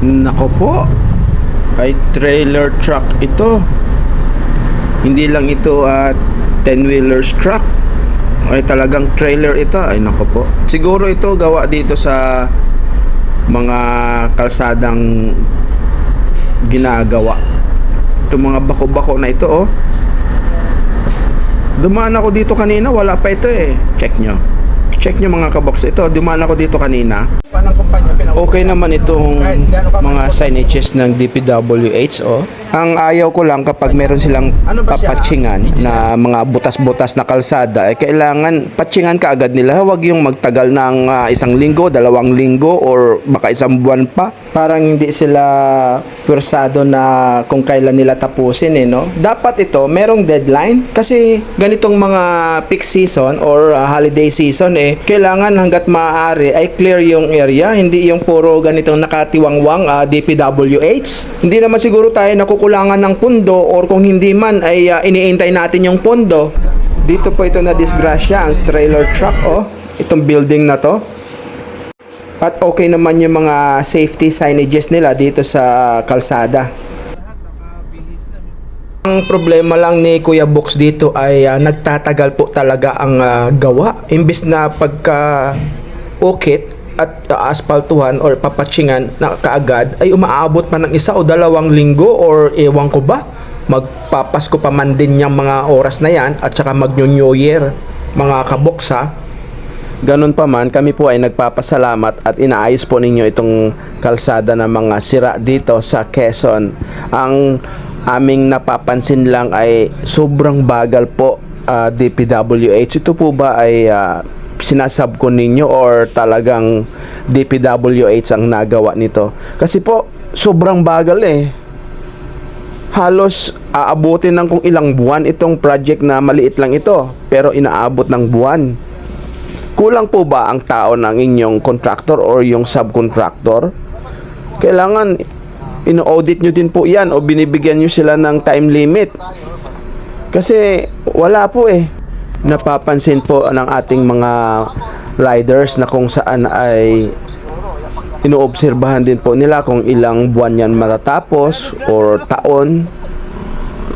Nako po. Ay trailer truck ito. Hindi lang ito at 10-wheelers truck. Ay talagang trailer ito. Ay nako po. Siguro ito gawa dito sa mga kalsadang ginagawa. Itong mga bako-bako na ito oh. Dumaan ako dito kanina, wala pa ito eh. Check nyo. Check nyo mga kabox. Ito, dumaan ako dito kanina. Okay naman itong mga signages ng DPWH oh. Ang ayaw ko lang kapag meron silang papatsingan na mga butas-butas na kalsada, eh, kailangan patsingan ka agad nila. Huwag yung magtagal ng ah, isang linggo, dalawang linggo, or baka isang buwan pa. Parang hindi sila pursado na kung kailan nila tapusin eh, no? Dapat ito, merong deadline kasi ganitong mga peak season or ah, holiday season eh, kailangan hanggat maaari ay clear yung area, hindi yung puro ganitong nakatiwangwang ah, DPWH. Hindi naman siguro tayo nakukulangan ng pundo or kung hindi man ay ah, iniintay natin yung pondo. Dito po ito na disgrasya, ang trailer truck oh. Itong building na to. At okay naman yung mga safety signages nila dito sa kalsada. Ang problema lang ni Kuya Box dito ay ah, nagtatagal po talaga ang ah, gawa. Imbis na pagka ukit at ah, aspaltuhan or papatsingan na kaagad ay umaabot pa ng isa o dalawang linggo or ewan ko ba magpapasko pa man din yung mga oras na yan at saka mag New Year mga kaboks ha Ganun pa man, kami po ay nagpapasalamat at inaayos po ninyo itong kalsada ng mga sira dito sa Quezon. Ang aming napapansin lang ay sobrang bagal po ah, DPWH. Ito po ba ay ah, sinasab ko ninyo or talagang DPWH ang nagawa nito? Kasi po, sobrang bagal eh halos aabutin ng kung ilang buwan itong project na maliit lang ito pero inaabot ng buwan kulang po ba ang tao ng inyong contractor or yung subcontractor? Kailangan ino-audit nyo din po yan o binibigyan nyo sila ng time limit. Kasi wala po eh. Napapansin po ng ating mga riders na kung saan ay inoobserbahan din po nila kung ilang buwan yan matatapos or taon.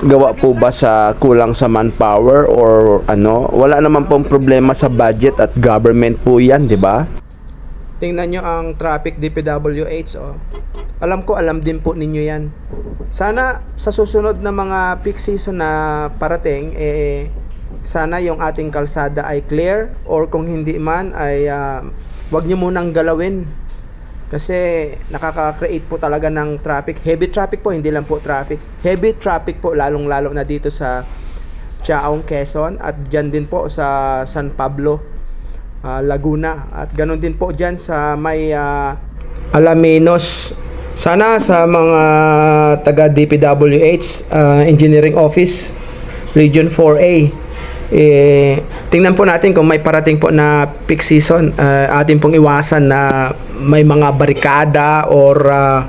Gawa po ba sa kulang sa manpower or ano? Wala naman pong problema sa budget at government po yan di ba? Tingnan nyo ang traffic DPWH oh. Alam ko alam din po ninyo yan. Sana sa susunod na mga peak season na parating eh sana yung ating kalsada ay clear or kung hindi man ay ah, wag nyo munang galawin kasi nakaka-create po talaga ng traffic. Heavy traffic po, hindi lang po traffic. Heavy traffic po, lalong-lalo na dito sa Chaong, Quezon. At dyan din po sa San Pablo, ah, Laguna. At ganon din po dyan sa may ah, Alaminos. Sana sa mga taga DPWH, ah, Engineering Office, Region 4A, eh, tingnan po natin kung may parating po na peak season uh, atin pong iwasan na may mga barikada or uh,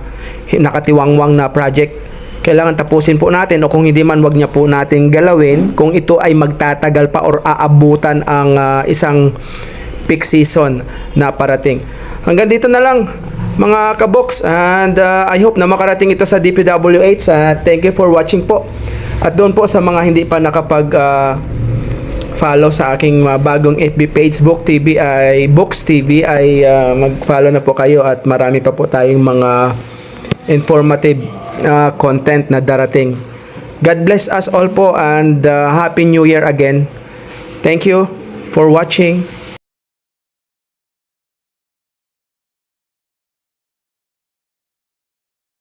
nakatiwangwang na project. Kailangan tapusin po natin o kung hindi man wag niya po natin galawin kung ito ay magtatagal pa or aabutan ang uh, isang peak season na parating. Hanggang dito na lang mga kabox and uh, I hope na makarating ito sa DPWH uh, thank you for watching po. At doon po sa mga hindi pa nakapag uh, follow sa aking uh, bagong FB page Book TV ay Books TV ay uh, mag-follow na po kayo at marami pa po tayong mga informative uh, content na darating. God bless us all po and uh, Happy New Year again. Thank you for watching.